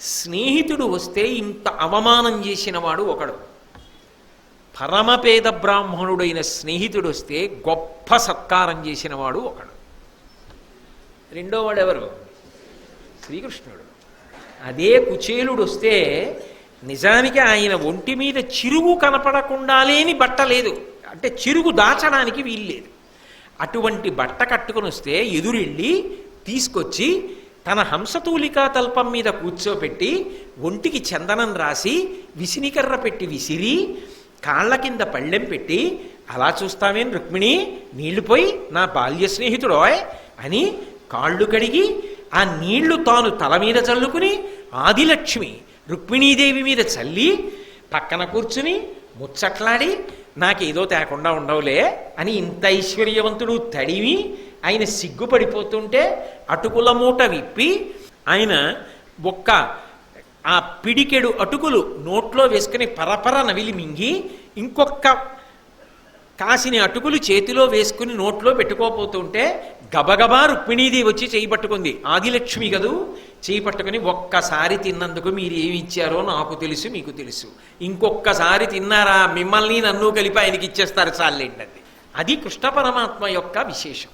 స్నేహితుడు వస్తే ఇంత అవమానం చేసిన వాడు ఒకడు. పరమపేద బ్రాహ్మణుడైన స్నేహితుడు వస్తే గొప్ప సత్కారం చేసినవాడు ఒకడు. రెండో వాడు ఎవరు? శ్రీకృష్ణుడు. అదే కుచేలుడు వస్తే నిజానికి ఆయన ఒంటి మీద చిరుగు కనపడకుండా లేని బట్ట లేదు. అంటే చిరుగు దాచడానికి వీల్లేదు. అటువంటి బట్ట కట్టుకుని వస్తే ఎదురెళ్ళి తీసుకొచ్చి తన హంసతూలికా తల్పం మీద కూర్చోబెట్టి ఒంటికి చందనం రాసి విసినికర్ర పెట్టి విసిరి కాళ్ళ కింద పళ్ళెం పెట్టి అలా చూస్తావేం రుక్మిణి? నీళ్ళు పోయి నా బాల్య స్నేహితుడోయ్ అని కాళ్ళు కడిగి ఆ నీళ్ళు తాను తల మీద చల్లుకుని ఆదిలక్ష్మి రుక్మిణీదేవి మీద చల్లి పక్కన కూర్చుని ముచ్చట్లాడి నాకేదో తేకుండా ఉండవులే అని ఇంత ఐశ్వర్యవంతుడు తడివి ఆయన సిగ్గుపడిపోతుంటే అటుకుల మూట విప్పి ఆయన ఒక్క ఆ పిడికెడు అటుకులు నోట్లో వేసుకుని పరపర నవిలి మింగి ఇంకొక కాసిని అటుకులు చేతిలో వేసుకుని నోట్లో పెట్టుకోపోతుంటే గబగబా రుక్మిణీదేవి వచ్చి చేయి పట్టుకుంది. ఆదిలక్ష్మి కదూ చేయి పట్టుకుని ఒక్కసారి తిన్నందుకు మీరు ఏమి ఇచ్చారో నాకు తెలుసు మీకు తెలుసు. ఇంకొక్కసారి తిన్నారా మిమ్మల్ని నన్ను కలిపి ఆయనకి ఇచ్చేస్తారు చాలేండి అది అది కృష్ణ పరమాత్మ యొక్క విశేషం.